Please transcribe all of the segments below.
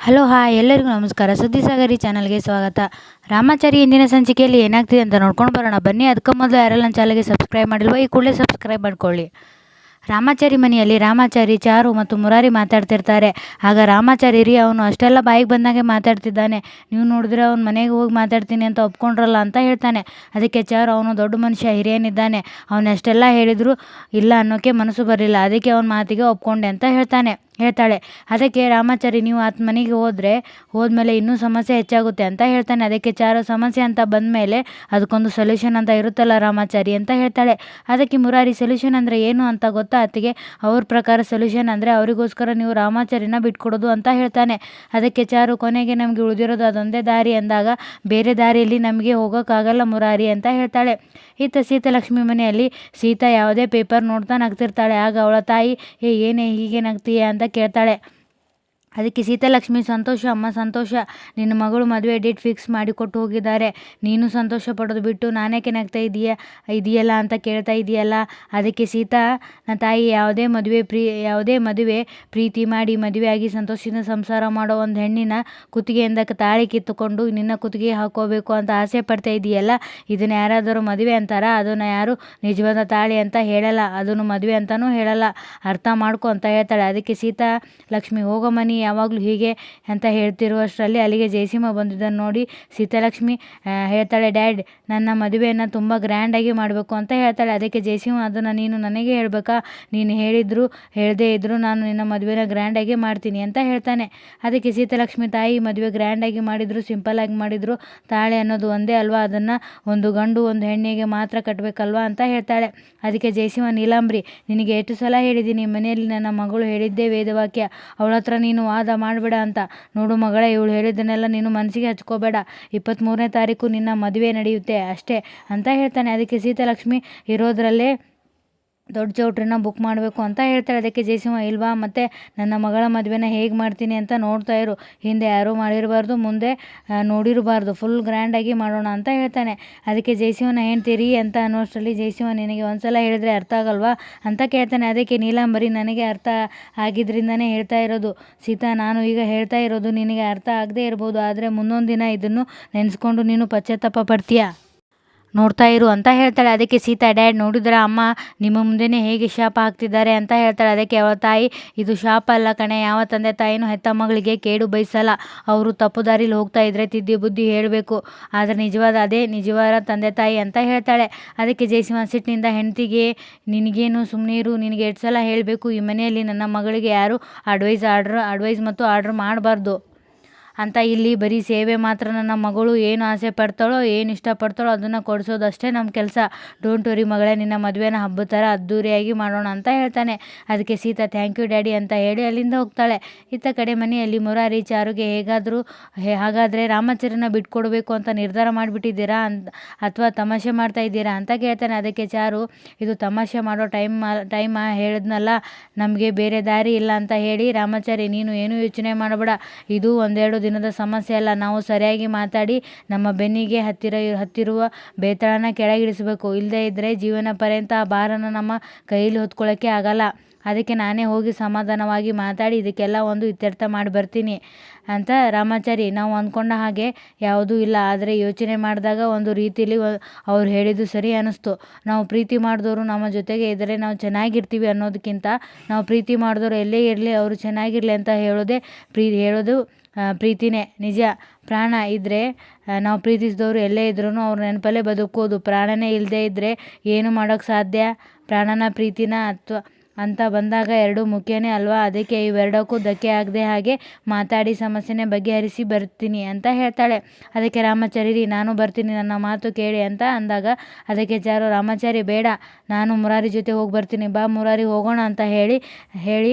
Hello, hi. ಎಲ್ಲರಿಗೂ ನಮಸ್ಕಾರ. ಸುದ್ದಿ ಸಾಗರಿ ಚಾನಲ್ಗೆ ಸ್ವಾಗತ. ರಾಮಾಚಾರಿ ಇಂದಿನ ಸಂಚಿಕೆಯಲ್ಲಿ ಏನಾಗ್ತಿದೆ ಅಂತ ನೋಡ್ಕೊಂಡು ಬರೋಣ. ಬನ್ನಿ, ಅದಕ್ಕೂ ಮೊದಲು ಯಾರೆಲ್ಲ ನನ್ನ ಚಾನಲ್ಗೆ ಸಬ್ಸ್ಕ್ರೈಬ್ ಮಾಡಿಲ್ವೋ, ಈ ಕೂಡಲೇ ಸಬ್ಸ್ಕ್ರೈಬ್ ಮಾಡ್ಕೊಳ್ಳಿ. ರಾಮಾಚಾರಿ ಮನೆಯಲ್ಲಿ ರಾಮಾಚಾರಿ ಚಾರು ಮತ್ತು ಮುರಾರಿ ಮಾತಾಡ್ತಿರ್ತಾರೆ. ಆಗ ರಾಮಾಚಾರಿ, ರೀ, ಅವನು ಅಷ್ಟೆಲ್ಲ ಬಾಯಿಗೆ ಬಂದಾಗೆ ಮಾತಾಡ್ತಿದ್ದಾನೆ. ನೀವು ನೋಡಿದ್ರೆ ಅವ್ನು ಮನೆಗೆ ಹೋಗಿ ಮಾತಾಡ್ತೀನಿ ಅಂತ ಒಪ್ಕೊಂಡ್ರಲ್ಲ ಅಂತ ಹೇಳ್ತಾನೆ. ಅದಕ್ಕೆ ಚಾರು, ಅವನು ದೊಡ್ಡ ಮನುಷ್ಯ, ಹಿರಿಯನಿದ್ದಾನೆ. ಅವನು ಅಷ್ಟೆಲ್ಲ ಹೇಳಿದರೂ ಇಲ್ಲ ಅನ್ನೋಕ್ಕೆ ಮನಸ್ಸು ಬರಲಿಲ್ಲ. ಅದಕ್ಕೆ ಅವನ ಮಾತಿಗೆ ಒಪ್ಕೊಂಡೆ ಅಂತ ಹೇಳ್ತಾನೆ. ಹೇಳ್ತಾಳೆ, ಅದಕ್ಕೆ ರಾಮಾಚಾರಿ, ನೀವು ಆತ ಮನೆಗೆ ಹೋದರೆ, ಹೋದ್ಮೇಲೆ ಇನ್ನೂ ಸಮಸ್ಯೆ ಹೆಚ್ಚಾಗುತ್ತೆ ಅಂತ ಹೇಳ್ತಾನೆ. ಅದಕ್ಕೆ ಚಾರು ಸಮಸ್ಯೆ ಅಂತ ಬಂದಮೇಲೆ ಅದಕ್ಕೊಂದು ಸೊಲ್ಯೂಷನ್ ಅಂತ ಇರುತ್ತಲ್ಲ ರಾಮಾಚಾರಿ ಅಂತ ಹೇಳ್ತಾಳೆ. ಅದಕ್ಕೆ ಮುರಾರಿ ಸೊಲ್ಯೂಷನ್ ಅಂದರೆ ಏನು ಅಂತ ಗೊತ್ತಾ ಆತಗೆ ಅವ್ರ ಪ್ರಕಾರ ಸೊಲ್ಯೂಷನ್ ಅಂದರೆ ಅವರಿಗೋಸ್ಕರ ನೀವು ರಾಮಾಚಾರಿನ ಬಿಟ್ಕೊಡೋದು ಅಂತ ಹೇಳ್ತಾನೆ. ಅದಕ್ಕೆ ಚಾರು, ಕೊನೆಗೆ ನಮಗೆ ಉಳಿದಿರೋದು ಅದೊಂದೇ ದಾರಿ ಅಂದಾಗ ಬೇರೆ ದಾರಿಯಲ್ಲಿ ನಮಗೆ ಹೋಗೋಕ್ಕಾಗಲ್ಲ ಮುರಾರಿ ಅಂತ ಹೇಳ್ತಾಳೆ. ಇತ್ತ ಸೀತಾಲಕ್ಷ್ಮಿ ಮನೆಯಲ್ಲಿ ಸೀತಾ ಯಾವುದೇ ಪೇಪರ್ ನೋಡ್ತಾ ನಗ್ತಿರ್ತಾಳೆ ಆಗ ಅವಳ ತಾಯಿ, ಏ, ಏನೇ ಹೀಗೆ ನಗ್ತೀಯ ಅಂತ ಕೇಳ್ತಾಳೆ. ಅದಕ್ಕೆ ಸೀತಾಲಕ್ಷ್ಮಿ ಸಂತೋಷ, ಅಮ್ಮ ಸಂತೋಷ, ನಿನ್ನ ಮಗಳು ಮದುವೆ ಡೇಟ್ ಫಿಕ್ಸ್ ಮಾಡಿ ಕೊಟ್ಟು ಹೋಗಿದ್ದಾರೆ. ನೀನು ಸಂತೋಷ ಪಡೋದು ಬಿಟ್ಟು ನಾನೇಕೆ ನಗ್ತಾ ಇದೀಯ ಇದೆಯಲ್ಲ ಅಂತ ಕೇಳ್ತಾ ಇದೆಯಲ್ಲ? ಅದಕ್ಕೆ ಸೀತಾ ನನ್ನ ತಾಯಿ ಯಾವುದೇ ಮದುವೆ ಪ್ರೀ, ಯಾವುದೇ ಮದುವೆ ಪ್ರೀತಿ ಮಾಡಿ ಮದುವೆಯಾಗಿ ಸಂತೋಷದಿಂದ ಸಂಸಾರ ಮಾಡೋ ಒಂದು ಹೆಣ್ಣಿನ ಕುತ್ತಿಗೆಯಿಂದ ತಾಳಿ ಕಿತ್ತುಕೊಂಡು ನಿನ್ನ ಕುತ್ತಿಗೆ ಹಾಕೋಬೇಕು ಅಂತ ಆಸೆ ಪಡ್ತಾ ಇದೆಯಲ್ಲ? ಇದನ್ನು ಯಾರಾದರೂ ಮದುವೆ ಅಂತಾರ? ಅದನ್ನು ಯಾರು ನಿಜವಾದ ತಾಳಿ ಅಂತ ಹೇಳಲ್ಲ. ಅದನ್ನು ಮದುವೆ ಅಂತಲೂ ಹೇಳಲ್ಲ. ಅರ್ಥ ಮಾಡ್ಕೊ ಅಂತ ಹೇಳ್ತಾಳೆ. ಅದಕ್ಕೆ ಸೀತಾ ಲಕ್ಷ್ಮಿ ಹೋಗೋ ಮನಿ ಯಾವಾಗಲೂ ಹೀಗೆ ಅಂತ ಹೇಳ್ತಿರುವಷ್ಟರಲ್ಲಿ ಅಲ್ಲಿಗೆ ಜಯಸಿಂಹ ಬಂದಿದ್ದನ್ನು ನೋಡಿ ಸೀತಾಲಕ್ಷ್ಮಿ ಹೇಳ್ತಾಳೆ, ಡ್ಯಾಡ್, ನನ್ನ ಮದುವೆಯನ್ನು ತುಂಬ ಗ್ರ್ಯಾಂಡಾಗಿ ಮಾಡಬೇಕು ಅಂತ ಹೇಳ್ತಾಳೆ. ಅದಕ್ಕೆ ಜಯಸಿಂಹ ಅದನ್ನು ನೀನು ನನಗೆ ಹೇಳಬೇಕಾ? ನೀನು ಹೇಳಿದ್ರು, ಹೇಳದೇ ಇದ್ದರೂ ನಾನು ನಿನ್ನ ಮದುವೆನ ಗ್ರ್ಯಾಂಡಾಗಿ ಮಾಡ್ತೀನಿ ಅಂತ ಹೇಳ್ತಾನೆ. ಅದಕ್ಕೆ ಸೀತಾಲಕ್ಷ್ಮಿ ತಾಯಿ ಮದುವೆ ಗ್ರ್ಯಾಂಡಾಗಿ ಮಾಡಿದ್ರು ಸಿಂಪಲ್ಲಾಗಿ ಮಾಡಿದ್ರು. ತಾಳೆ ಅನ್ನೋದು ಒಂದೇ ಅಲ್ವಾ? ಅದನ್ನು ಒಂದು ಗಂಡು, ಒಂದು ಹೆಣ್ಣಿಗೆ ಮಾತ್ರ ಕಟ್ಟಬೇಕಲ್ವಾ ಅಂತ ಹೇಳ್ತಾಳೆ. ಅದಕ್ಕೆ ಜಯಸಿಂಹ ನೀಲಾಂಬ್ರಿ, ನಿನಗೆ ಎಷ್ಟು ಸಲ ಹೇಳಿದ್ದೀನಿ? ಮನೆಯಲ್ಲಿ ನನ್ನ ಮಗಳು ಹೇಳಿದ್ದೇ ವೇದವಾಕ್ಯ. ಅವಳ ಹತ್ರ ನೀನು ವಾದ ಮಾಡಬೇಡ ಅಂತ. ನೋಡು ಮಗಳ, ಇವಳು ಹೇಳಿದ್ದನ್ನೆಲ್ಲ ನೀನು ಮನಸ್ಸಿಗೆ ಹಚ್ಕೋಬೇಡ. ಇಪ್ಪತ್ತ್ಮೂರನೇ ತಾರೀಕು ನಿನ್ನ ಮದುವೆ ನಡೆಯುತ್ತೆ ಅಷ್ಟೇ ಅಂತ ಹೇಳ್ತಾನೆ. ಅದಕ್ಕೆ ಸೀತಾಲಕ್ಷ್ಮಿ ಇರೋದ್ರಲ್ಲೇ ದೊಡ್ಡ ಚೌಟ್ರಿನ ಬುಕ್ ಮಾಡಬೇಕು ಅಂತ ಹೇಳ್ತಾರೆ. ಅದಕ್ಕೆ ಜಯಸಿಂಹ, ಇಲ್ವಾ? ಮತ್ತು ನನ್ನ ಮಗಳ ಮದುವೆನ ಹೇಗೆ ಮಾಡ್ತೀನಿ ಅಂತ ನೋಡ್ತಾ ಇರು. ಹಿಂದೆ ಯಾರೂ ಮಾಡಿರಬಾರ್ದು, ಮುಂದೆ ನೋಡಿರಬಾರ್ದು. ಫುಲ್ ಗ್ರ್ಯಾಂಡಾಗಿ ಮಾಡೋಣ ಅಂತ ಹೇಳ್ತಾನೆ. ಅದಕ್ಕೆ ಜಯಸಿಂಹನ ಹೇಳ್ತೀರಿ ಅಂತ ಅನ್ನೋಷ್ಟರಲ್ಲಿ ಜಯಸಿಂಹ ನಿನಗೆ ಒಂದು ಸಲ ಹೇಳಿದರೆ ಅರ್ಥ ಆಗಲ್ವಾ ಅಂತ ಕೇಳ್ತಾನೆ. ಅದಕ್ಕೆ ನೀಲಾಂಬರಿ ನನಗೆ ಅರ್ಥ ಆಗಿದ್ದರಿಂದನೇ ಹೇಳ್ತಾ ಇರೋದು. ಸೀತಾ, ನಾನು ಈಗ ಹೇಳ್ತಾ ಇರೋದು ನಿನಗೆ ಅರ್ಥ ಆಗದೇ ಇರ್ಬೋದು, ಆದರೆ ಮುಂದೊಂದು ದಿನ ಇದನ್ನು ನೆನೆಸ್ಕೊಂಡು ನೀನು ಪಶ್ಚಾತ್ತಾಪ ಪಡ್ತೀಯಾ? ನೋಡ್ತಾ ಇರು ಅಂತ ಹೇಳ್ತಾಳೆ. ಅದಕ್ಕೆ ಸೀತಾ, ಡ್ಯಾಡ್, ನೋಡಿದ್ರೆ ಅಮ್ಮ? ನಿಮ್ಮ ಮುಂದೆನೇ ಹೇಗೆ ಶಾಪ ಹಾಕ್ತಿದ್ದಾರೆ ಅಂತ ಹೇಳ್ತಾಳೆ. ಅದಕ್ಕೆ ಅವಳ ತಾಯಿ, ಇದು ಶಾಪ ಅಲ್ಲ ಕಣೆ. ಯಾವ ತಂದೆ ತಾಯಿನೂ ಹೆತ್ತ ಮಗಳಿಗೆ ಕೇಡು ಬಯಸಲ್ಲ. ಅವರು ತಪ್ಪು ದಾರಿಲಿ ಹೋಗ್ತಾ ಇದ್ರೆ ತಿದ್ದಿ ಬುದ್ಧಿ ಹೇಳಬೇಕು. ಆದರೆ ನಿಜವಾದ ಅದೇ ನಿಜವಾದ ತಂದೆ ತಾಯಿ ಅಂತ ಹೇಳ್ತಾಳೆ. ಅದಕ್ಕೆ ಜಯಸಿಂಹ ಸಿಟ್ಟಿನಿಂದ ಹೆಂಡತಿಗೆ, ನಿನಗೇನು ಸುಮ್ಮನೆ ಇರು. ನಿನಗೆ ಎಷ್ಟು ಸಲ ಹೇಳಬೇಕು? ಈ ಮನೆಯಲ್ಲಿ ನನ್ನ ಮಗಳಿಗೆ ಯಾರು ಅಡ್ವೈಸ್ ಆರ್ಡ್ರ್ ಅಡ್ವೈಸ್ ಮತ್ತು ಆರ್ಡ್ರ್ ಮಾಡಬಾರ್ದು. ಅಂತ ಇಲ್ಲಿ ಬರೀ ಸೇವೆ ಮಾತ್ರ ನನ್ನ ಮಗಳು ಏನು ಆಸೆ ಪಡ್ತಾಳೋ, ಏನು ಇಷ್ಟಪಡ್ತಾಳೋ ಅದನ್ನು ಕೊಡಿಸೋದಷ್ಟೇ ನಮ್ಮ ಕೆಲಸ. ಡೋಂಟ್ ವರಿ ಮಗಳೇ, ನಿನ್ನ ಮದುವೆನ ಹಬ್ಬದ ಥರ ಅದ್ದೂರಿಯಾಗಿ ಮಾಡೋಣ ಅಂತ ಹೇಳ್ತಾನೆ. ಅದಕ್ಕೆ ಸೀತಾ ಥ್ಯಾಂಕ್ ಯು ಡ್ಯಾಡಿ ಅಂತ ಹೇಳಿ ಅಲ್ಲಿಂದ ಹೋಗ್ತಾಳೆ. ಇತ್ತ ಕಡೆ ಮನೆಯಲ್ಲಿ ಮುರಾರಿ, ಚಾರುಗೆ ಹೇಗಾದರೂ ಹಾಗಾದರೆ ರಾಮಾಚಾರ್ಯನ ಬಿಟ್ಕೊಡ್ಬೇಕು ಅಂತ ನಿರ್ಧಾರ ಮಾಡಿಬಿಟ್ಟಿದ್ದೀರಾ ಅಂತ ಅಥವಾ ತಮಾಷೆ ಮಾಡ್ತಾ ಇದ್ದೀರಾ ಅಂತ ಕೇಳ್ತಾನೆ. ಅದಕ್ಕೆ ಚಾರು, ಇದು ತಮಾಷೆ ಮಾಡೋ ಟೈಮ್ ಟೈಮ್ ಹೇಳಿದ್ನಲ್ಲ, ನಮಗೆ ಬೇರೆ ದಾರಿ ಇಲ್ಲ ಅಂತ ಹೇಳಿ, ರಾಮಾಚಾರಿ, ನೀನು ಏನು ಯೋಚನೆ ಮಾಡಬೇಡ. ಇದು ಒಂದೆರಡು ದಿನದ ಸಮಸ್ಯೆ ಅಲ್ಲ. ನಾವು ಸರಿಯಾಗಿ ಮಾತಾಡಿ ನಮ್ಮ ಬೆನ್ನಿಗೆ ಹತ್ತಿರ ಹತ್ತಿರುವ ಬೇತಾಳನ ಕೆಳಗಿಳಿಸಬೇಕು. ಇಲ್ಲದೇ ಇದ್ದರೆ ಜೀವನ ಪರ್ಯಂತ ಆ ಭಾರನ ನಮ್ಮ ಕೈಯಲ್ಲಿ ಹೊತ್ಕೊಳ್ಳೋಕ್ಕೆ ಆಗಲ್ಲ. ಅದಕ್ಕೆ ನಾನೇ ಹೋಗಿ ಸಮಾಧಾನವಾಗಿ ಮಾತಾಡಿ ಇದಕ್ಕೆಲ್ಲ ಒಂದು ಇತ್ಯರ್ಥ ಮಾಡಿ ಬರ್ತೀನಿ ಅಂತ ರಾಮಾಚಾರಿ, ನಾವು ಅಂದ್ಕೊಂಡ ಹಾಗೆ ಯಾವುದೂ ಇಲ್ಲ. ಆದರೆ ಯೋಚನೆ ಮಾಡಿದಾಗ ಒಂದು ರೀತಿಯಲ್ಲಿ ಅವ್ರು ಹೇಳಿದ್ದು ಸರಿ ಅನ್ನಿಸ್ತು. ನಾವು ಪ್ರೀತಿ ಮಾಡಿದವರು ನಮ್ಮ ಜೊತೆಗೆ ಇದ್ದರೆ ನಾವು ಚೆನ್ನಾಗಿರ್ತೀವಿ ಅನ್ನೋದಕ್ಕಿಂತ ನಾವು ಪ್ರೀತಿ ಮಾಡಿದವರು ಎಲ್ಲೇ ಇರಲಿ, ಅವರು ಚೆನ್ನಾಗಿರಲಿ ಅಂತ ಹೇಳೋದೇ ಪ್ರೀ, ಹೇಳೋದು ಪ್ರೀತಿನೇ. ನಿಜ, ಪ್ರಾಣ ಇದ್ದರೆ ನಾವು ಪ್ರೀತಿಸಿದವರು ಎಲ್ಲೇ ಇದ್ರೂ ಅವ್ರ ನೆನಪಲ್ಲೇ ಬದುಕೋದು ಪ್ರಾಣನೇ ಇಲ್ಲದೇ ಇದ್ದರೆ ಏನು ಮಾಡೋಕ್ಕೆ ಸಾಧ್ಯ? ಪ್ರಾಣನ ಪ್ರೀತಿನ ಅಥವಾ ಅಂತ ಬಂದಾಗ ಎರಡು ಮುಖ್ಯನೇ ಅಲ್ವಾ? ಅದಕ್ಕೆ ಇವೆರಡಕ್ಕೂ ಧಕ್ಕೆ ಆಗದೆ ಹಾಗೆ ಮಾತಾಡಿ ಸಮಸ್ಯೆನೇ ಬಗೆಹರಿಸಿ ಬರ್ತೀನಿ ಅಂತ ಹೇಳ್ತಾಳೆ. ಅದಕ್ಕೆ ರಾಮಾಚಾರಿ ನಾನು ಬರ್ತೀನಿ, ನನ್ನ ಮಾತು ಕೇಳಿ ಅಂತ ಅಂದಾಗ ಅದಕ್ಕೆ ಜಾರು, ರಾಮಾಚಾರಿ, ಬೇಡ, ನಾನು ಮುರಾರಿ ಜೊತೆ ಹೋಗಿ ಬರ್ತೀನಿ, ಬಾ ಮುರಾರಿ ಹೋಗೋಣ ಅಂತ ಹೇಳಿ ಹೇಳಿ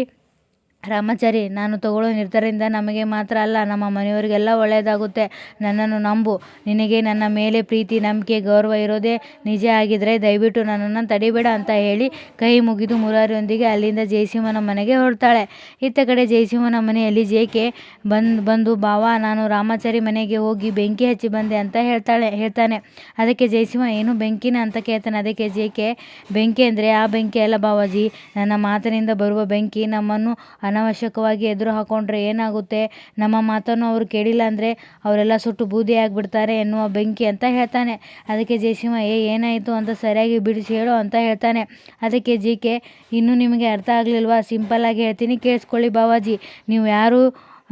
ರಾಮಾಚಾರಿ, ನಾನು ತಗೊಳ್ಳೋ ನಿರ್ಧಾರದಿಂದ ನಮಗೆ ಮಾತ್ರ ಅಲ್ಲ, ನಮ್ಮ ಮನೆಯವರಿಗೆಲ್ಲ ಒಳ್ಳೆಯದಾಗುತ್ತೆ. ನನ್ನನ್ನು ನಂಬು. ನಿನಗೆ ನನ್ನ ಮೇಲೆ ಪ್ರೀತಿ, ನಂಬಿಕೆ, ಗೌರವ ಇರೋದೇ ನಿಜ ಆಗಿದ್ದರೆ ದಯವಿಟ್ಟು ನನ್ನನ್ನು ತಡಿಬೇಡ ಅಂತ ಹೇಳಿ ಕೈ ಮುಗಿದು ಮುರಾರಿಯೊಂದಿಗೆ ಅಲ್ಲಿಂದ ಜಯಸಿಂಹನ ಮನೆಗೆ ಹೊರಡ್ತಾಳೆ. ಇತ್ತ ಕಡೆ ಜಯಸಿಂಹನ ಮನೆಯಲ್ಲಿ ಜೇಕೆ ಬಂದು ಬಂದು, ಬಾವ, ನಾನು ರಾಮಾಚಾರಿ ಮನೆಗೆ ಹೋಗಿ ಬೆಂಕಿ ಹಚ್ಚಿ ಬಂದೆ ಅಂತ ಹೇಳ್ತಾಳೆ, ಹೇಳ್ತಾನೆ. ಅದಕ್ಕೆ ಜಯಸಿಂಹ, ಏನು ಬೆಂಕಿನ? ಅಂತ ಕೇಳ್ತಾನೆ. ಅದಕ್ಕೆ ಜೇಕೆ, ಬೆಂಕಿ ಅಂದರೆ ಆ ಬೆಂಕಿ ಅಲ್ಲ ಬಾವಾಜಿ. ನನ್ನ ಮಾತಿನಿಂದ ಬರುವ ಬೆಂಕಿ ನಮ್ಮನ್ನು ಅನಾವಶ್ಯಕವಾಗಿ ಎದುರು ಹಾಕೊಂಡ್ರೆ ಏನಾಗುತ್ತೆ? ನಮ್ಮ ಮಾತನ್ನು ಅವರು ಕೇಳಿಲ್ಲ ಅಂದರೆ ಅವರೆಲ್ಲ ಸುಟ್ಟು ಬೂದಿ ಆಗಿಬಿಡ್ತಾರೆ ಎನ್ನುವ ಬೆಂಕಿ ಅಂತ ಹೇಳ್ತಾನೆ. ಅದಕ್ಕೆ ಜಯಸಿಂಹ, ಏ, ಏನಾಯಿತು ಅಂತ ಸರಿಯಾಗಿ ಬಿಡಿಸಿ ಹೇಳು ಅಂತ ಹೇಳ್ತಾನೆ. ಅದಕ್ಕೆ ಜಿ ಕೆ ಇನ್ನೂ ನಿಮಗೆ ಅರ್ಥ ಆಗಲಿಲ್ವಾ? ಸಿಂಪಲ್ಲಾಗಿ ಹೇಳ್ತೀನಿ, ಕೇಳಿಸ್ಕೊಳ್ಳಿ ಬಾವಾಜಿ. ನೀವು ಯಾರು?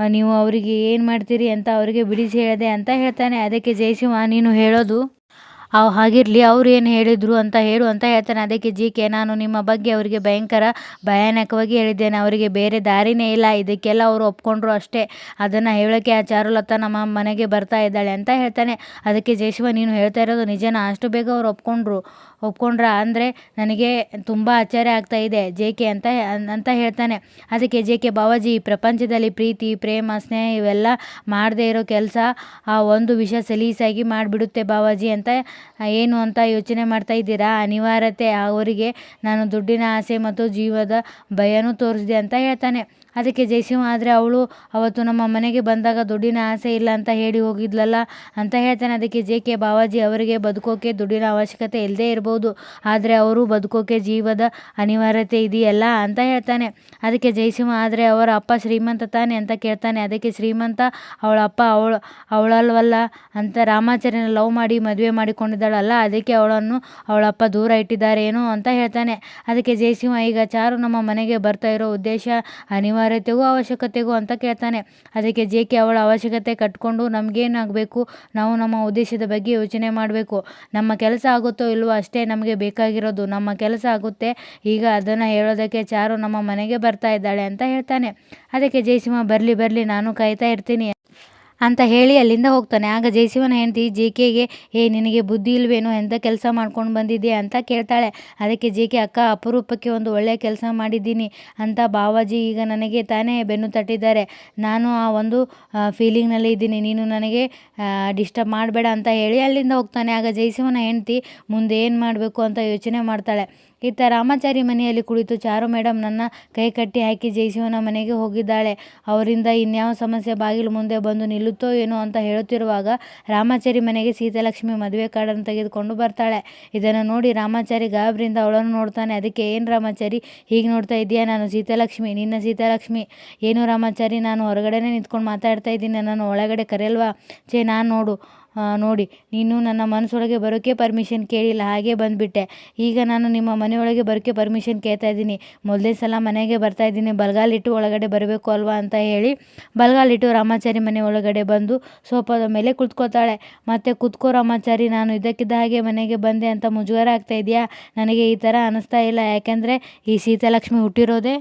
ನೀವು ಅವರಿಗೆ ಏನು ಮಾಡ್ತೀರಿ ಅಂತ ಅವರಿಗೆ ಬಿಡಿಸಿ ಹೇಳಿದೆ ಅಂತ ಹೇಳ್ತಾನೆ. ಅದಕ್ಕೆ ಜಯಸಿಂಹ, ನೀನು ಹೇಳೋದು ಅವು ಹಾಗಿರಲಿ, ಅವ್ರು ಏನು ಹೇಳಿದರು ಅಂತ ಹೇಳು ಅಂತ ಹೇಳ್ತಾನೆ. ಅದಕ್ಕೆ ಜಿ ಕೆ, ನಾನು ನಿಮ್ಮ ಬಗ್ಗೆ ಅವರಿಗೆ ಭಯಂಕರ ಭಯಾನಕವಾಗಿ ಹೇಳಿದ್ದೇನೆ. ಅವರಿಗೆ ಬೇರೆ ದಾರಿನೇ ಇಲ್ಲ. ಇದಕ್ಕೆಲ್ಲ ಅವರು ಒಪ್ಕೊಂಡ್ರು ಅಷ್ಟೇ. ಅದನ್ನು ಹೇಳೋಕ್ಕೆ ಆ ನಮ್ಮ ಮನೆಗೆ ಬರ್ತಾ ಇದ್ದಾಳೆ ಅಂತ ಹೇಳ್ತಾನೆ. ಅದಕ್ಕೆ ಜಯಶಿವ, ನೀನು ಹೇಳ್ತಾ ಇರೋದು ನಿಜನ? ಅಷ್ಟು ಬೇಗ ಅವ್ರು ಒಪ್ಕೊಂಡ್ರು. ಒಪ್ಕೊಂಡ್ರ ಅಂದರೆ ನನಗೆ ತುಂಬ ಆಶ್ಚರ್ಯ ಆಗ್ತಾ ಇದೆ. ಜೆ ಕೆ ಅಂತ ಅಂತ ಹೇಳ್ತಾನೆ. ಅದಕ್ಕೆ ಜೆ ಕೆ ಬಾವಾಜಿ ಪ್ರಪಂಚದಲ್ಲಿ ಪ್ರೀತಿ, ಪ್ರೇಮ, ಸ್ನೇಹ ಇವೆಲ್ಲ ಮಾಡದೇ ಇರೋ ಕೆಲಸ ಆ ಒಂದು ವಿಷಯ ಸಲೀಸಾಗಿ ಮಾಡಿಬಿಡುತ್ತೆ ಬಾವಾಜಿ ಅಂತ ಏನು ಅಂತ ಯೋಚನೆ ಮಾಡ್ತಾ ಇದ್ದೀರಾ? ಅನಿವಾರ್ಯತೆ ಅವರಿಗೆ ನಾನು ದುಡ್ಡಿನ ಆಸೆ ಮತ್ತು ಜೀವದ ಭಯನೂ ತೋರಿಸಿದೆ ಅಂತ ಹೇಳ್ತಾನೆ. ಅದಕ್ಕೆ ಜಯಸಿಂಹ, ಆದರೆ ಅವಳು ಅವತ್ತು ನಮ್ಮ ಮನೆಗೆ ಬಂದಾಗ ದುಡ್ಡಿನ ಆಸೆ ಇಲ್ಲ ಅಂತ ಹೇಳಿ ಹೋಗಿದ್ಲಲ್ಲ? ಅಂತ ಹೇಳ್ತಾನೆ. ಅದಕ್ಕೆ ಜೆ ಕೆ ಬಾವಾಜಿ, ಅವರಿಗೆ ಬದುಕೋಕೆ ದುಡ್ಡಿನ ಅವಶ್ಯಕತೆ ಇಲ್ಲದೇ ಇರ್ಬೋದು. ಆದರೆ ಅವರು ಬದುಕೋಕೆ ಜೀವದ ಅನಿವಾರ್ಯತೆ ಇದೆಯಲ್ಲ? ಅಂತ ಹೇಳ್ತಾನೆ. ಅದಕ್ಕೆ ಜಯಸಿಂಹ, ಆದರೆ ಅವರ ಅಪ್ಪ ಶ್ರೀಮಂತ ತಾನೆ? ಅಂತ ಕೇಳ್ತಾನೆ. ಅದಕ್ಕೆ ಶ್ರೀಮಂತ, ಅವಳ ಅಪ್ಪ ಅವಳು, ಅವಳಲ್ವಲ್ಲ? ಅಂತ ರಾಮಾಚಾರ್ಯನ ಲವ್ ಮಾಡಿ ಮದುವೆ ಮಾಡಿಕೊಂಡಿದ್ದಾಳಲ್ಲ, ಅದಕ್ಕೆ ಅವಳನ್ನು ಅವಳ ಅಪ್ಪ ದೂರ ಇಟ್ಟಿದ್ದಾರೇನೋ ಅಂತ ಹೇಳ್ತಾನೆ. ಅದಕ್ಕೆ ಜಯಸಿಂಹ, ಈಗ ಚಾರು ನಮ್ಮ ಮನೆಗೆ ಬರ್ತಾ ಇರೋ ಉದ್ದೇಶ ಅನಿವಾರ್ಯತೆಗೂ ಅವಶ್ಯಕತೆಗೂ ಅಂತ ಕೇಳ್ತಾನೆ. ಅದಕ್ಕೆ ಜೆ ಕೆ ಅವಳ ಅವಶ್ಯಕತೆ ಕಟ್ಕೊಂಡು ನಮಗೇನಾಗಬೇಕು? ನಾವು ನಮ್ಮ ಉದ್ದೇಶದ ಬಗ್ಗೆ ಯೋಚನೆ ಮಾಡಬೇಕು. ನಮ್ಮ ಕೆಲಸ ಆಗುತ್ತೋ ಇಲ್ಲವೋ ಅಷ್ಟೇ ನಮಗೆ ಬೇಕಾಗಿರೋದು. ನಮ್ಮ ಕೆಲಸ ಆಗುತ್ತೆ. ಈಗ ಅದನ್ನು ಹೇಳೋದಕ್ಕೆ ಚಾರು ನಮ್ಮ ಮನೆಗೆ ಬರ್ತಾ ಇದ್ದಾಳೆ ಅಂತ ಹೇಳ್ತಾನೆ. ಅದಕ್ಕೆ ಜಯಸಿಂಹ ಬರಲಿ ಬರಲಿ, ನಾನು ಕಾಯ್ತಾ ಇರ್ತೀನಿ. ಅಂತ ಹೇಳಿ ಅಲ್ಲಿಂದ ಹೋಗ್ತಾನೆ. ಆಗ ಜಯಶಿವನ ಹೆಂಡತಿ ಜೆ ಕೆಗೆ, ಏ, ನಿನಗೆ ಬುದ್ಧಿ ಇಲ್ವೇನೋ? ಎಂಥ ಕೆಲಸ ಮಾಡ್ಕೊಂಡು ಬಂದಿದ್ದೆ ಅಂತ ಕೇಳ್ತಾಳೆ. ಅದಕ್ಕೆ ಜೆ ಕೆ, ಅಕ್ಕ, ಅಪರೂಪಕ್ಕೆ ಒಂದು ಒಳ್ಳೆಯ ಕೆಲಸ ಮಾಡಿದ್ದೀನಿ ಅಂತ ಬಾವಾಜಿ ಈಗ ನನಗೆ ತಾನೇ ಬೆನ್ನು ತಟ್ಟಿದ್ದಾರೆ. ನಾನು ಆ ಒಂದು ಫೀಲಿಂಗ್ನಲ್ಲಿ ಇದ್ದೀನಿ. ನೀನು ನನಗೆ ಡಿಸ್ಟರ್ಬ್ ಮಾಡಬೇಡ ಅಂತ ಹೇಳಿ ಅಲ್ಲಿಂದ ಹೋಗ್ತಾನೆ. ಆಗ ಜಯಸಿವನ ಹೆಂಡತಿ ಮುಂದೆ ಏನು ಮಾಡಬೇಕು ಅಂತ ಯೋಚನೆ ಮಾಡ್ತಾಳೆ. ಇತ್ತ ರಾಮಾಚಾರಿ ಮನೆಯಲ್ಲಿ ಕುಳಿತು ಚಾರು ಮೇಡಮ್ ನನ್ನ ಕೈ ಕಟ್ಟಿ ಹಾಕಿ ಜಯಶಿವನ ಮನೆಗೆ ಹೋಗಿದ್ದಾಳೆ. ಅವರಿಂದ ಇನ್ಯಾವ ಸಮಸ್ಯೆ ಬಾಗಿಲು ಮುಂದೆ ಬಂದು ನಿಲ್ಲುತ್ತೋ ಏನೋ ಅಂತ ಹೇಳುತ್ತಿರುವಾಗ ರಾಮಾಚಾರಿ ಮನೆಗೆ ಸೀತಾಲಕ್ಷ್ಮಿ ಮದುವೆ ಕಾರ್ಡನ್ನು ತೆಗೆದುಕೊಂಡು ಬರ್ತಾಳೆ. ಇದನ್ನು ನೋಡಿ ರಾಮಾಚಾರಿ ಗಾಬರಿಯಿಂದ ಅವಳನ್ನು ನೋಡ್ತಾನೆ. ಅದಕ್ಕೆ, ಏನು ರಾಮಾಚಾರಿ, ಹೀಗೆ ನೋಡ್ತಾ ಇದೆಯಾ ನಾನು ಸೀತಾಲಕ್ಷ್ಮಿ, ನಿನ್ನ ಸೀತಾಲಕ್ಷ್ಮಿ. ಏನು ರಾಮಾಚಾರಿ, ನಾನು ಹೊರಗಡೆನೇ ನಿಂತ್ಕೊಂಡು ಮಾತಾಡ್ತಾ ಇದ್ದೀನಿ. ನನ್ನನ್ನು ಒಳಗಡೆ ಕರೆಯಲ್ವಾ? ಛೇ, ನಾನು ನೋಡು. ನೋಡಿ, ನೀನು ನನ್ನ ಮನಸ್ಸೊಳಗೆ ಬರೋಕ್ಕೆ ಪರ್ಮಿಷನ್ ಕೇಳಿಲ್ಲ, ಹಾಗೆ ಬಂದುಬಿಟ್ಟೆ. ಈಗ ನಾನು ನಿಮ್ಮ ಮನೆಯೊಳಗೆ ಬರೋಕ್ಕೆ ಪರ್ಮಿಷನ್ ಕೇಳ್ತಾ ಇದ್ದೀನಿ. ಮೊದಲೇ ಸಲ ಮನೆಗೆ ಬರ್ತಾ ಇದ್ದೀನಿ. ಬಲಗಾಲಿಟ್ಟು ಒಳಗಡೆ ಬರಬೇಕು ಅಲ್ವಾ ಅಂತ ಹೇಳಿ ಬಲಗಾಲಿಟ್ಟು ರಾಮಾಚಾರಿ ಮನೆ ಒಳಗಡೆ ಬಂದು ಸೋಫಾದ ಮೇಲೆ ಕುತ್ಕೋತಾಳೆ ಮತ್ತು ಕುತ್ಕೋ ರಾಮಾಚಾರಿ, ನಾನು ಇದಕ್ಕಿದ್ದ ಹಾಗೆ ಮನೆಗೆ ಬಂದೆ ಅಂತ ಮುಜುಗರ ಆಗ್ತಾ ಇದೆಯಾ? ನನಗೆ ಈ ಥರ ಅನ್ನಿಸ್ತಾ ಇಲ್ಲ. ಯಾಕೆಂದರೆ ಈ ಸೀತಾಲಕ್ಷ್ಮಿ ಹುಟ್ಟಿರೋದೇ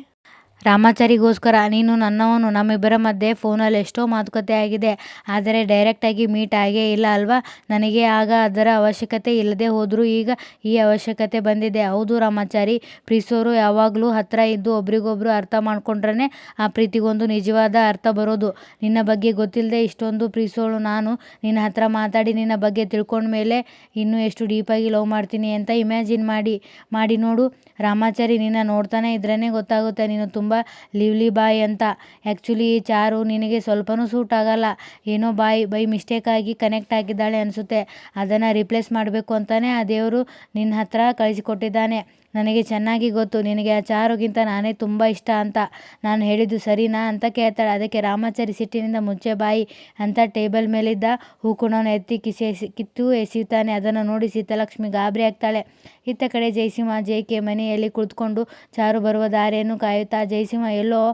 ರಾಮಾಚಾರಿಗೋಸ್ಕರ ನೀನು ನನ್ನವನು. ನಮ್ಮಿಬ್ಬರ ಮಧ್ಯೆ ಫೋನಲ್ಲಿ ಎಷ್ಟೋ ಮಾತುಕತೆ ಆಗಿದೆ. ಆದರೆ ಡೈರೆಕ್ಟಾಗಿ ಮೀಟ್ ಆಗೇ ಇಲ್ಲ ಅಲ್ವಾ? ನನಗೆ ಆಗ ಅದರ ಅವಶ್ಯಕತೆ ಇಲ್ಲದೆ ಹೋದರೂ ಈಗ ಈ ಅವಶ್ಯಕತೆ ಬಂದಿದೆ. ಹೌದು ರಾಮಾಚಾರಿ, ಪ್ರೀಸೋರು ಯಾವಾಗಲೂ ಹತ್ತಿರ ಇದ್ದು ಒಬ್ರಿಗೊಬ್ರು ಅರ್ಥ ಮಾಡ್ಕೊಂಡ್ರೆ ಆ ಪ್ರೀತಿಗೊಂದು ನಿಜವಾದ ಅರ್ಥ ಬರೋದು. ನಿನ್ನ ಬಗ್ಗೆ ಗೊತ್ತಿಲ್ಲದೆ ಇಷ್ಟೊಂದು ಪ್ರೀಸೋಳು ನಾನು. ನಿನ್ನ ಹತ್ರ ಮಾತಾಡಿ ನಿನ್ನ ಬಗ್ಗೆ ತಿಳ್ಕೊಂಡ ಮೇಲೆ ಇನ್ನೂ ಎಷ್ಟು ಡೀಪಾಗಿ ಲವ್ ಮಾಡ್ತೀನಿ ಅಂತ ಇಮ್ಯಾಜಿನ್ ಮಾಡಿ ಮಾಡಿ ನೋಡು. ರಾಮಾಚಾರಿ, ನಿನ್ನ ನೋಡ್ತಾನೆ ಇದ್ರೇ ಗೊತ್ತಾಗುತ್ತೆ. ನೀನು ತುಂಬ ತುಂಬ ಲಿವ್ಲಿ ಬಾಯ್ ಅಂತ. ಆ್ಯಕ್ಚುಲಿ ಚಾರು ನಿನಗೆ ಸ್ವಲ್ಪನೂ ಸೂಟ್ ಆಗಲ್ಲ. ಏನೋ ಬಾಯ್, ಬೈ ಮಿಸ್ಟೇಕಾಗಿ ಕನೆಕ್ಟ್ ಆಗಿದ್ದಾಳೆ ಅನಿಸುತ್ತೆ. ಅದನ್ನು ರಿಪ್ಲೇಸ್ ಮಾಡಬೇಕು ಅಂತಲೇ ಆ ದೇವರು ನಿನ್ನ ಹತ್ರ ಕಳಿಸಿಕೊಟ್ಟಿದ್ದಾನೆ. ನನಗೆ ಚೆನ್ನಾಗಿ ಗೊತ್ತು, ನಿನಗೆ ಆ ಚಾರುಗಿಂತ ನಾನೇ ತುಂಬ ಇಷ್ಟ ಅಂತ. ನಾನು ಹೇಳಿದ್ದು ಸರಿನಾ ಅಂತ ಕೇಳ್ತಾಳೆ. ಅದಕ್ಕೆ ರಾಮಾಚಾರಿ ಸಿಟ್ಟಿನಿಂದ ಮುಚ್ಚೆ ಬಾಯಿ ಅಂತ ಟೇಬಲ್ ಮೇಲಿದ್ದ ಹೂಕುಣವನ್ನು ಎತ್ತಿ ಕಿಸಿ ಕಿತ್ತು ಎಸೆಯುತ್ತಾನೆ. ಅದನ್ನು ನೋಡಿ ಸೀತಾಲಕ್ಷ್ಮಿ ಗಾಬರಿ ಆಗ್ತಾಳೆ. ಇತ್ತ ಕಡೆ ಜಯಸಿಂಹ ಜೈ ಕೆ ಮನೆಯಲ್ಲಿ ಕುಳಿತುಕೊಂಡು ಚಾರು ಬರುವ ದಾರಿಯನ್ನು ಕಾಯುತ್ತಾ, ಜಯಸಿಂಹ, ಎಲ್ಲೋ?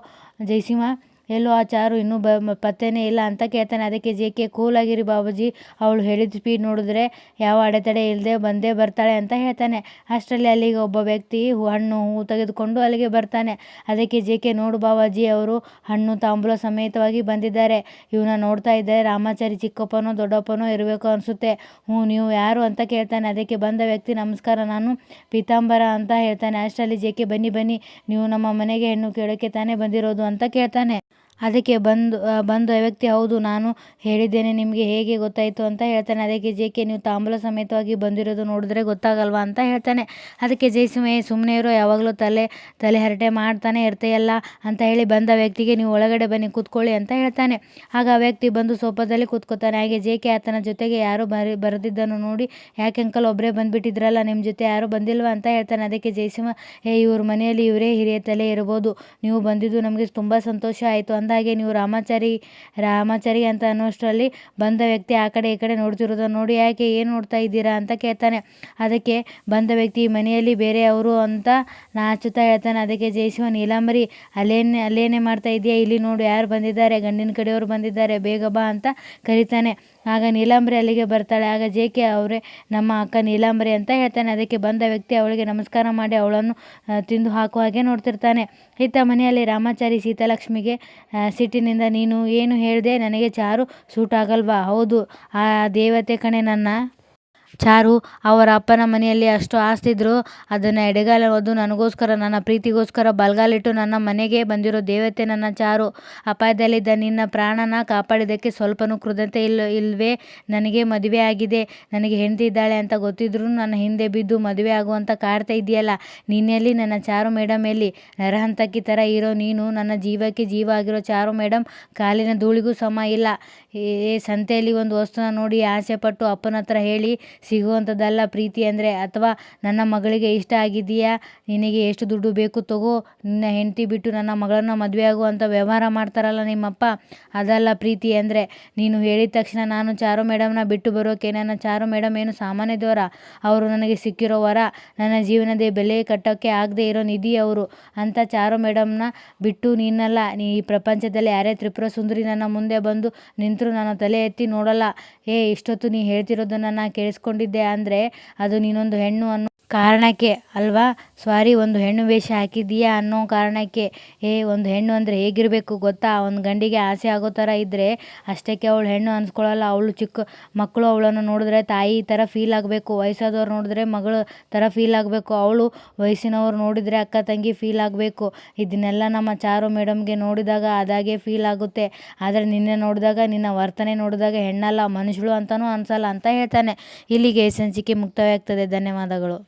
ಜಯಸಿಂಹ ಎಲ್ಲೋ ಆ ಚಾರು ಇನ್ನೂ ಬ ಪತ್ತೆನೇ ಇಲ್ಲ ಅಂತ ಕೇಳ್ತಾನೆ. ಅದಕ್ಕೆ ಜೆ ಕೆ ಕೂಲಾಗಿರಿ ಬಾಬಾಜಿ, ಅವಳು ಹೇಳಿದ ಸ್ಪೀಡ್ ನೋಡಿದ್ರೆ ಯಾವ ಅಡೆತಡೆ ಇಲ್ಲದೆ ಬಂದೇ ಬರ್ತಾಳೆ ಅಂತ ಹೇಳ್ತಾನೆ. ಅಷ್ಟರಲ್ಲಿ ಅಲ್ಲಿಗೆ ಒಬ್ಬ ವ್ಯಕ್ತಿ ಹಣ್ಣು ಹೂ ತೆಗೆದುಕೊಂಡು ಅಲ್ಲಿಗೆ ಬರ್ತಾನೆ. ಅದಕ್ಕೆ ಜೆ ಕೆ ನೋಡು ಬಾಬಾಜಿ, ಅವರು ಹಣ್ಣು ತಾಂಬೂಲ ಸಮೇತವಾಗಿ ಬಂದಿದ್ದಾರೆ. ಇವನ್ನ ನೋಡ್ತಾ ಇದ್ದಾರೆ ರಾಮಾಚಾರಿ ಚಿಕ್ಕಪ್ಪನೋ ದೊಡ್ಡಪ್ಪನೋ ಇರಬೇಕು ಅನಿಸುತ್ತೆ. ಹ್ಞೂ, ನೀವು ಯಾರು ಅಂತ ಕೇಳ್ತಾನೆ. ಅದಕ್ಕೆ ಬಂದ ವ್ಯಕ್ತಿ, ನಮಸ್ಕಾರ, ನಾನು ಪೀತಾಂಬರ ಅಂತ ಹೇಳ್ತಾನೆ. ಅಷ್ಟರಲ್ಲಿ ಜೆ ಕೆ, ಬನ್ನಿ ಬನ್ನಿ, ನೀವು ನಮ್ಮ ಮನೆಗೆ ಹೆಣ್ಣು ಕೇಳೋಕ್ಕೆ ತಾನೇ ಬಂದಿರೋದು ಅಂತ ಕೇಳ್ತಾನೆ. ಅದಕ್ಕೆ ಬಂದು ಬಂದು ವ್ಯಕ್ತಿ, ಹೌದು, ನಾನು ಹೇಳಿದ್ದೇನೆ, ನಿಮಗೆ ಹೇಗೆ ಗೊತ್ತಾಯಿತು? ಅಂತ ಹೇಳ್ತಾನೆ. ಅದಕ್ಕೆ ಜೆ ಕೆ, ನೀವು ತಾಂಬೂಲ ಸಮೇತವಾಗಿ ಬಂದಿರೋದು ನೋಡಿದ್ರೆ ಗೊತ್ತಾಗಲ್ವಾ ಅಂತ ಹೇಳ್ತಾನೆ. ಅದಕ್ಕೆ ಜಯಸಿಂಹ ಸುಮ್ಮನೆ ಇರೋ, ಯಾವಾಗಲೂ ತಲೆ ತಲೆ ಹರಟೆ ಮಾಡ್ತಾನೆ ಇರ್ತೆಯಲ್ಲ ಅಂತ ಹೇಳಿ ಬಂದ ವ್ಯಕ್ತಿಗೆ, ನೀವು ಒಳಗಡೆ ಬನ್ನಿ, ಕೂತ್ಕೊಳ್ಳಿ ಅಂತ ಹೇಳ್ತಾನೆ. ಆಗ ಆ ವ್ಯಕ್ತಿ ಬಂದು ಸೋಫಾದಲ್ಲಿ ಕೂತ್ಕೋತಾನೆ. ಹಾಗೆ ಜೆ ಕೆ ಆತನ ಜೊತೆಗೆ ಯಾರು ಬರಿ, ಬರೆದಿದ್ದನ್ನು ನೋಡಿ, ಯಾಕೆ ಅಂಕಲ್ ಒಬ್ಬರೇ ಬಂದುಬಿಟ್ಟಿದ್ರಲ್ಲ ನಿಮ್ಮ ಜೊತೆ ಯಾರೂ ಬಂದಿಲ್ವಾ? ಅಂತ ಹೇಳ್ತಾನೆ. ಅದಕ್ಕೆ ಜಯಸಿಂಹ, ಏ, ಇವ್ರ ಮನೆಯಲ್ಲಿ ಇವರೇ ಹಿರಿಯ ತಲೆ ಇರ್ಬೋದು. ನೀವು ಬಂದಿದ್ದು ನಮಗೆ ತುಂಬ ಸಂತೋಷ ಆಯಿತು. ಅಂದಾಗೆ ನೀವು ರಾಮಾಚಾರಿ ರಾಮಾಚಾರಿ ಅಂತ ಅನ್ನೋಷ್ಟರಲ್ಲಿ ಬಂದ ವ್ಯಕ್ತಿ ಆ ಕಡೆ ಈ ಕಡೆ ನೋಡ್ತಿರೋದನ್ನು ನೋಡಿ ಯಾಕೆ ಏನು ನೋಡ್ತಾ ಇದ್ದೀರಾ ಅಂತ ಕೇಳ್ತಾನೆ. ಅದಕ್ಕೆ ಬಂದ ವ್ಯಕ್ತಿ ಮನೆಯಲ್ಲಿ ಬೇರೆಯವರು ಅಂತ ನಾಚುತ್ತಾ ಹೇಳ್ತಾನೆ. ಅದಕ್ಕೆ ಜಯಶಿವ ನೀಲಾಂಬರಿ, ಅಲ್ಲೇನೆ, ಅಲ್ಲೇನೇ ಮಾಡ್ತಾ ಇದೆಯಾ ಇಲ್ಲಿ ನೋಡು, ಯಾರು ಬಂದಿದ್ದಾರೆ? ಗಂಡಿನ ಕಡೆಯವರು ಬಂದಿದ್ದಾರೆ. ಬೇಗ ಬಾ ಅಂತ ಕರೀತಾನೆ. ಆಗ ನೀಲಾಂಬರಿ ಅಲ್ಲಿಗೆ ಬರ್ತಾಳೆ. ಆಗ ಜೆ ಕೆ ಅವರೇ, ನಮ್ಮ ಅಕ್ಕ ನೀಲಾಂಬರಿ ಅಂತ ಹೇಳ್ತಾನೆ. ಅದಕ್ಕೆ ಬಂದ ವ್ಯಕ್ತಿ ಅವಳಿಗೆ ನಮಸ್ಕಾರ ಮಾಡಿ ಅವಳನ್ನು ತಿಂದು ಹಾಕುವ ಹಾಗೆ ನೋಡ್ತಿರ್ತಾನೆ. ಇತ್ತ ಮನೆಯಲ್ಲಿ ರಾಮಾಚಾರಿ, ಸೀತಾಲಕ್ಷ್ಮಿಗೆ ಸಿಟ್ಟಿನಿಂದ ನೀನು ಏನು ಹೇಳಿದೆ ನನಗೆ ಚಾರು ಸೂಟ್ ಆಗಲ್ವಾ? ಹೌದು. ಆ ದೇವತೆ ಕಣೆ ನನ್ನ. ಚಾರು, ಅವರ ಅಪ್ಪನ ಮನೆಯಲ್ಲಿ ಅಷ್ಟು ಆಸ್ತಿದ್ರು ಅದನ್ನು ಎಡೆಗಾಲ ಒದ್ದು ನನಗೋಸ್ಕರ, ನನ್ನ ಪ್ರೀತಿಗೋಸ್ಕರ, ಬಲ್ಗಾಲಿಟ್ಟು ನನ್ನ ಮನೆಗೆ ಬಂದಿರೋ ದೇವತೆ ನನ್ನ ಚಾರು. ಅಪಾಯದಲ್ಲಿದ್ದ ನಿನ್ನ ಪ್ರಾಣನ ಕಾಪಾಡಿದ್ದಕ್ಕೆ ಸ್ವಲ್ಪನೂ ಕೃತಜ್ಞತೆ ಇಲ್ಲ ಇಲ್ವೇ? ನನಗೆ ಮದುವೆ ಆಗಿದೆ. ನನಗೆ ಹೆಂಡತಿ ಇದ್ದಾಳೆ ಅಂತ ಗೊತ್ತಿದ್ರೂ ನನ್ನ ಹಿಂದೆ ಬಿದ್ದು ಮದುವೆ ಆಗುವಂತ ಕಾಡ್ತಾ ಇದೆಯಲ್ಲ ನಿನ್ನೆಲ್ಲಿ ನನ್ನ ಚಾರು ಮೇಡಮ್ ಎಲ್ಲಿ? ನರಹಂತಕಿ ಥರ ಇರೋ ನೀನು ನನ್ನ ಜೀವಕ್ಕೆ ಜೀವ ಆಗಿರೋ ಚಾರು ಮೇಡಮ್ ಕಾಲಿನ ಧೂಳಿಗೂ ಸಮ ಇಲ್ಲ. ಏ ಸಂತೆಯಲ್ಲಿ ಒಂದು ವಸ್ತುನ ನೋಡಿ ಆಸೆ ಪಟ್ಟು ಅಪ್ಪನ ಹತ್ರ ಹೇಳಿ ಸಿಗುವಂಥದ್ದಲ್ಲ ಪ್ರೀತಿ ಅಂದರೆ, ಅಥವಾ ನನ್ನ ಮಗಳಿಗೆ ಇಷ್ಟ ಆಗಿದೆಯಾ ನಿನಗೆ ಎಷ್ಟು ದುಡ್ಡು ಬೇಕು ತಗೋ. ನಿನ್ನ ಹೆಂಡತಿ ಬಿಟ್ಟು ನನ್ನ ಮಗಳನ್ನು ಮದುವೆ ಆಗುವಂಥ ವ್ಯವಹಾರ ಮಾಡ್ತಾರಲ್ಲ ನಿಮ್ಮಪ್ಪ. ಅದಲ್ಲ ಪ್ರೀತಿ ಅಂದರೆ, ನೀನು ಹೇಳಿದ ತಕ್ಷಣ ನಾನು ಚಾರು ಮೇಡಮ್ನ ಬಿಟ್ಟು ಬರೋಕೆ, ನನ್ನ ಚಾರು ಮೇಡಮ್ ಏನು ಸಾಮಾನ್ಯದವರ? ಅವರು ನನಗೆ ಸಿಕ್ಕಿರೋ ವರ, ನನ್ನ ಜೀವನದ ಬೆಲೆ ಕಟ್ಟೋಕ್ಕೆ ಆಗದೆ ಇರೋ ನಿಧಿ ಅವರು. ಅಂತ ಚಾರು ಮೇಡಮ್ನ ಬಿಟ್ಟು ನೀನಲ್ಲ, ನೀ ಈ ಪ್ರಪಂಚದಲ್ಲಿ ಯಾರೇ ತ್ರಿಪುರ ಸುಂದರಿ ನನ್ನ ಮುಂದೆ ಬಂದು ನಿಂತರೂ ನಾನು ತಲೆ ಎತ್ತಿ ನೋಡಲ್ಲ. ಏ, ಇಷ್ಟೊತ್ತು ನೀ ಹೇಳ್ತಿರೋದನ್ನು ನಾನು ಕೇಳಿಸ್ಕೊಂಡಿದ್ದೆ ಅಂದರೆ ಅದು ನೀನೊಂದು ಹೆಣ್ಣು ಅನ್ನೋ ಕಾರಣಕ್ಕೆ ಅಲ್ವಾ? ಸ್ವಾರಿ, ಒಂದು ಹೆಣ್ಣು ವೇಷ ಹಾಕಿದ್ದೀಯಾ ಅನ್ನೋ ಕಾರಣಕ್ಕೆ? ಏ, ಒಂದು ಹೆಣ್ಣು ಅಂದರೆ ಹೇಗಿರಬೇಕು ಗೊತ್ತಾ? ಒಂದು ಗಂಡಿಗೆ ಆಸೆ ಆಗೋ ಥರ ಇದ್ದರೆ ಅಷ್ಟಕ್ಕೆ ಅವಳು ಹೆಣ್ಣು ಅನ್ಸ್ಕೊಳ್ಳಲ್ಲ ಅವಳು ಚಿಕ್ಕ ಮಕ್ಕಳು, ಅವಳನ್ನು ನೋಡಿದ್ರೆ ತಾಯಿ ಥರ ಫೀಲ್ ಆಗಬೇಕು. ವಯಸ್ಸಾದವ್ರು ನೋಡಿದ್ರೆ ಮಗಳು ಥರ ಫೀಲ್ ಆಗಬೇಕು. ಅವಳು ವಯಸ್ಸಿನವ್ರು ನೋಡಿದರೆ ಅಕ್ಕ ತಂಗಿ ಫೀಲ್ ಆಗಬೇಕು. ಇದನ್ನೆಲ್ಲ ನಮ್ಮ ಚಾರು ಮೇಡಮ್ಗೆ ನೋಡಿದಾಗ ಅದಾಗೆ ಫೀಲ್ ಆಗುತ್ತೆ. ಆದರೆ ನಿನ್ನೆ ನೋಡಿದಾಗ, ನಿನ್ನ ವರ್ತನೆ ನೋಡಿದಾಗ ಹೆಣ್ಣಲ್ಲ, ಮನುಷ್ಯಳು ಅಂತಲೂ ಅನ್ಸಲ್ಲ ಅಂತ ಹೇಳ್ತಾನೆ. ಇಲ್ಲಿಗೆ ಸಂಚಿಕೆ ಮುಕ್ತಾಯ ಆಗ್ತದೆ ಧನ್ಯವಾದಗಳು.